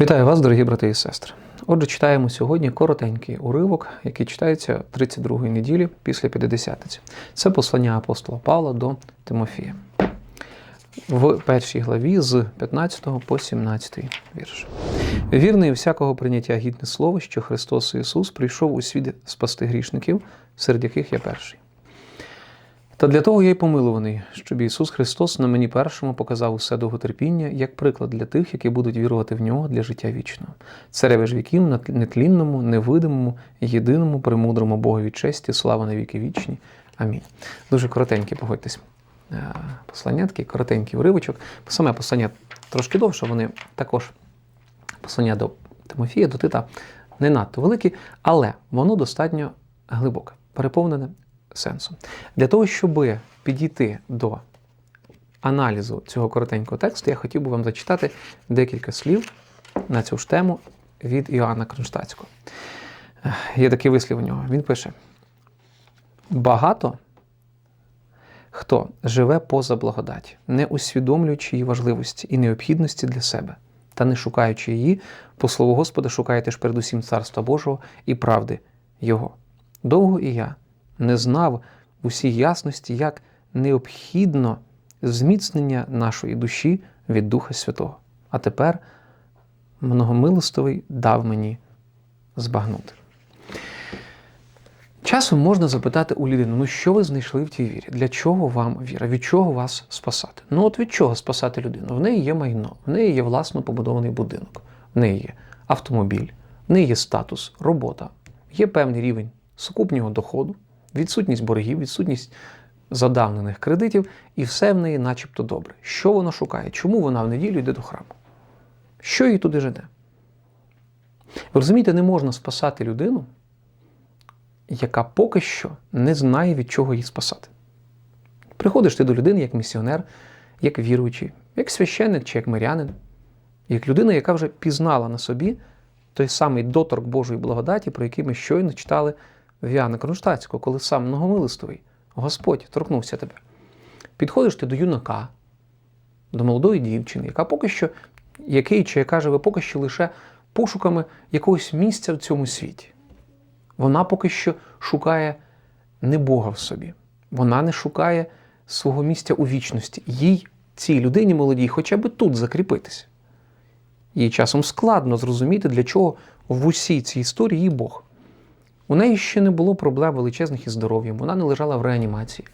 Вітаю вас, дорогі брати і сестри. Отже, читаємо сьогодні коротенький уривок, який читається 32-ї неділі після П'ятидесятниці. Це послання апостола Павла до Тимофія. В першій главі з 15 по 17 вірш. Вірний всякого прийняття гідне слово, що Христос Ісус прийшов у світ спасти грішників, серед яких я перший. Та для того я й помилуваний, щоб Ісус Христос на мені першому показав усе довготерпіння як приклад для тих, які будуть вірувати в нього для життя вічного. Цареве ж віків на нетлінному, невидимому, єдиному, премудрому Богові честі, слава на віки вічні. Амінь. Дуже коротенькі, погодьтесь. е, Послання, такий коротенький уривочок. Саме послання трошки довше, вони також послання до Тимофія, до Тита не надто великі, але воно достатньо глибоке, переповнене сенсом. Для того, щоб підійти до аналізу цього коротенького тексту, я хотів би вам зачитати декілька слів на цю ж тему від Іоанна Кронштадтського. Є такий вислів у нього. Він пише: багато хто живе поза благодаті, не усвідомлюючи її важливості і необхідності для себе, та не шукаючи її, по слову Господа, шукаєте ж передусім Царства Божого і правди Його. Довго і я не знав в усій ясності, як необхідно зміцнення нашої душі від Духа Святого. А тепер многомилостивий дав мені збагнути. Часом можна запитати у людини, ну що ви знайшли в тій вірі? Для чого вам віра? Від чого вас спасати? Ну от від чого спасати людину? В неї є майно, в неї є власно побудований будинок, в неї є автомобіль, в неї є статус, робота, є певний рівень сукупнього доходу, відсутність боргів, відсутність задавнених кредитів, і все в неї начебто добре. Що вона шукає? Чому вона в неділю йде до храму? Що її туди жене? Ви розумієте, не можна спасати людину, яка поки що не знає, від чого її спасати. Приходиш ти до людини як місіонер, як віруючий, як священник чи як мирянин, як людина, яка вже пізнала на собі той самий доторк Божої благодаті, про який ми щойно читали в Іоанна коли сам многомилостивий Господь торкнувся тебе. Підходиш ти до юнака, до молодої дівчини, яка поки що, який чи яка живе поки що лише пошуками якогось місця в цьому світі. Вона поки що шукає не Бога в собі. Вона не шукає свого місця у вічності. Їй, цій людині молодій, хоча б тут закріпитися. Їй часом складно зрозуміти, для чого в усій цій історії Бог. У неї ще не було проблем величезних із здоров'ям, вона не лежала в реанімації.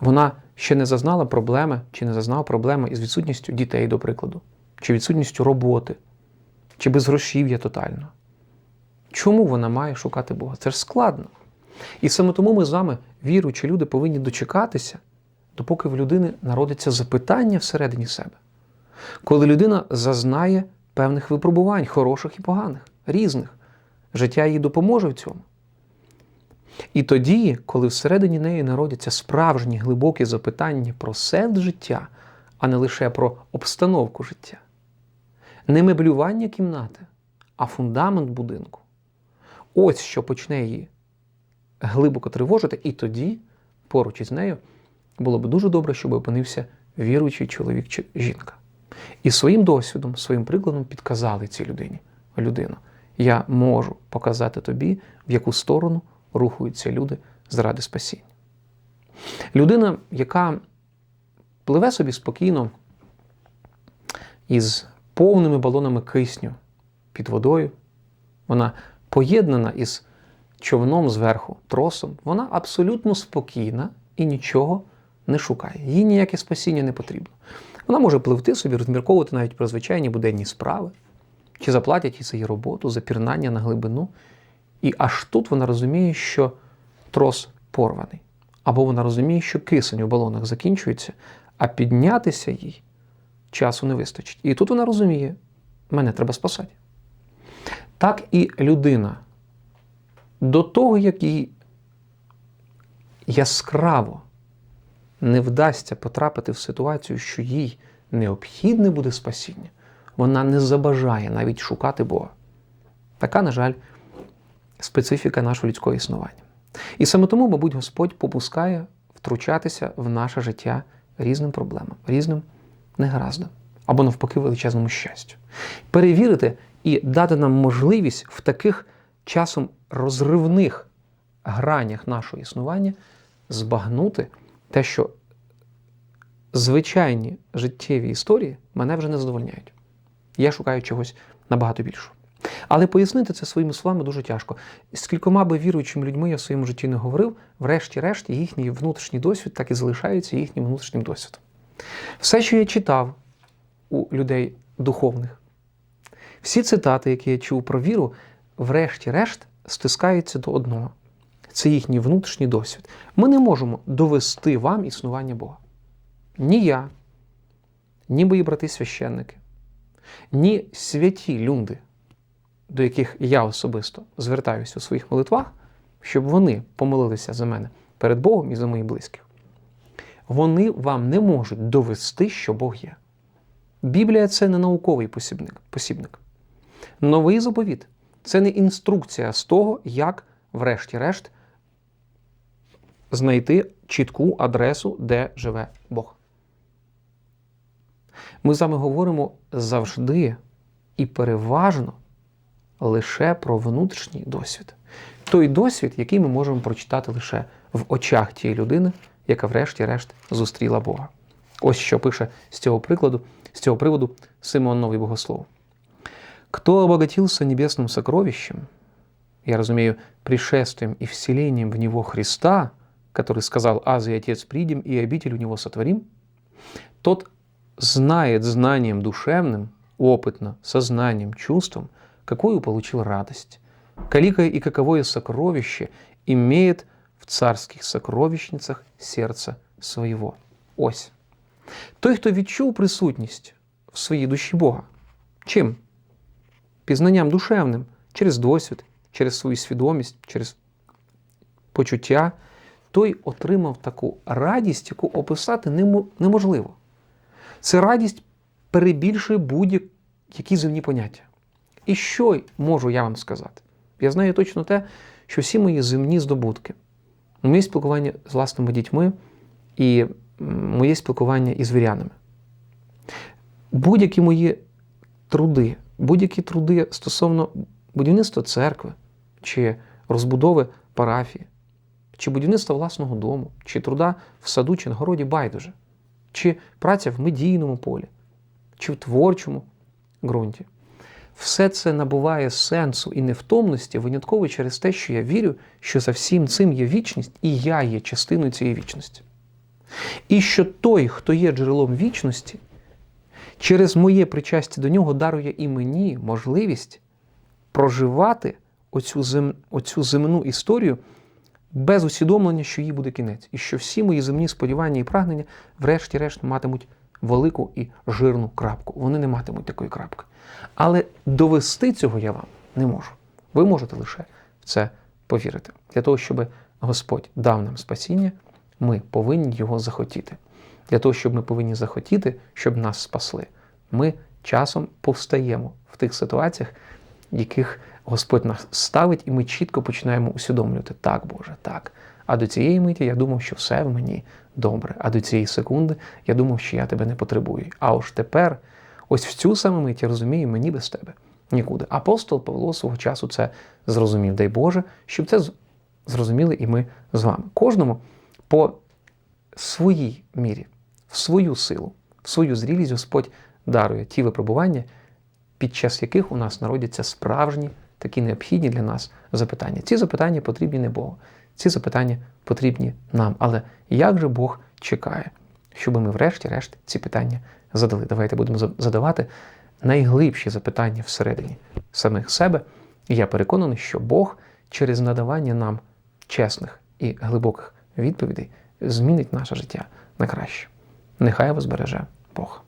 Вона ще не зазнала проблеми чи не зазнала проблеми із відсутністю дітей, до прикладу, чи відсутністю роботи, чи безгрошів'я тотально. Чому вона має шукати Бога? Це ж складно. І саме тому ми з вами, віруючі люди, повинні дочекатися, допоки в людини народиться запитання всередині себе. Коли людина зазнає певних випробувань, хороших і поганих, різних, життя їй допоможе в цьому. І тоді, коли всередині неї народяться справжні глибокі запитання про сенс життя, а не лише про обстановку життя, не меблювання кімнати, а фундамент будинку. Ось що почне її глибоко тривожити, і тоді, поруч із нею, було б дуже добре, щоб опинився віруючий чоловік чи жінка. І своїм досвідом, своїм прикладом підказали цій людині. Людина, я можу показати тобі, в яку сторону рухаються люди заради спасіння. Людина, яка пливе собі спокійно із повними балонами кисню під водою, вона поєднана із човном зверху, тросом, вона абсолютно спокійна і нічого не шукає. Їй ніяке спасіння не потрібно. Вона може пливти собі, розмірковувати навіть про звичайні буденні справи, чи заплатять їй за її роботу, за пірнання на глибину. І аж тут вона розуміє, що трос порваний. Або вона розуміє, що кисень у балонах закінчується, а піднятися їй часу не вистачить. І тут вона розуміє, мене треба спасати. Так і людина до того, як їй яскраво не вдасться потрапити в ситуацію, що їй необхідне буде спасіння, вона не забажає навіть шукати Бога. Така, на жаль, специфіка нашого людського існування. І саме тому, мабуть, Господь попускає втручатися в наше життя різним проблемам, різним негараздам. або навпаки величезному щастю. Перевірити і дати нам можливість в таких часом розривних гранях нашого існування збагнути те, що звичайні життєві історії мене вже не задовольняють. Я шукаю чогось набагато більшого. Але пояснити це своїми словами дуже тяжко. З кількома би віруючими людьми я в своєму житті не говорив, врешті-решт, їхній внутрішній досвід так і залишається їхнім внутрішнім досвідом. Все, що я читав у людей духовних, всі цитати, які я чув про віру, врешті-решт стискаються до одного. Це їхній внутрішній досвід. Ми не можемо довести вам існування Бога. Ні я, ні мої брати священники, ні святі люди, до яких я особисто звертаюся у своїх молитвах, щоб вони помолилися за мене перед Богом і за моїх близьких. Вони вам не можуть довести, що Бог є. Біблія це не науковий посібник. посібник. Новий заповіт це не інструкція з того, як, врешті-решт, знайти чітку адресу, де живе Бог. Ми з вами говоримо завжди і переважно лише про внутрішній досвід. Той досвід, який ми можемо прочитати лише в очах тієї людини, яка врешті-решт зустріла Бога. Ось що пише з цього прикладу, з цього приводу Симон Новий Богослов. Кто обогатился небесным сокровищем, я разумею, пришествием и вселением в него Христа, который сказал «Аз и Отец придем, и обитель у него сотворим», тот знает знанием душевным, опытно, сознанием, чувством, какую получил радость, каликое и каковое сокровище имеет в царских сокровищницах сердца своего. Ось. Той, хто відчув присутність в своїй душі Бога. Чим? Пізнанням душевним, через досвід, через свою свідомість, через почуття, той отримав таку радість, яку описати неможливо. Це радість перебільшує будь-які земні поняття. І що можу я вам сказати? Я знаю точно те, що всі мої земні здобутки, моє спілкування з власними дітьми і моє спілкування із вірянами, будь-які мої труди, будь-які труди стосовно будівництва церкви, чи розбудови парафії, чи будівництва власного дому, чи труда в саду чи на городі байдуже, чи праця в медійному полі, чи в творчому ґрунті. Все це набуває сенсу і невтомності винятково через те, що я вірю, що за всім цим є вічність, і я є частиною цієї вічності. І що той, хто є джерелом вічності, через моє причастя до нього дарує і мені можливість проживати оцю, зем, оцю земну історію без усвідомлення, що їй буде кінець, і що всі мої земні сподівання і прагнення, врешті-решт, матимуть велику і жирну крапку. Вони не матимуть такої крапки. Але довести цього я вам не можу. Ви можете лише в це повірити. Для того, щоб Господь дав нам спасіння, ми повинні його захотіти. Для того, щоб ми повинні захотіти, щоб нас спасли, ми часом повстаємо в тих ситуаціях, яких Господь нас ставить, і ми чітко починаємо усвідомлювати, так, Боже, так. А до цієї миті я думав, що все в мені добре. А до цієї секунди я думав, що я тебе не потребую. А ось тепер, ось в цю саму мить я розумію, мені без тебе нікуди. Апостол Павло свого часу це зрозумів. Дай Боже, щоб це зрозуміли і ми з вами. Кожному по своїй мірі, в свою силу, в свою зрілість Господь дарує ті випробування, під час яких у нас народяться справжні, такі необхідні для нас запитання. Ці запитання потрібні не Богу, ці запитання потрібні нам. Але як же Бог чекає, щоб ми, врешті-решт, ці питання задали? Давайте будемо задавати найглибші запитання всередині самих себе. І я переконаний, що Бог через надавання нам чесних і глибоких відповідей змінить наше життя на краще. Нехай вас береже Бог.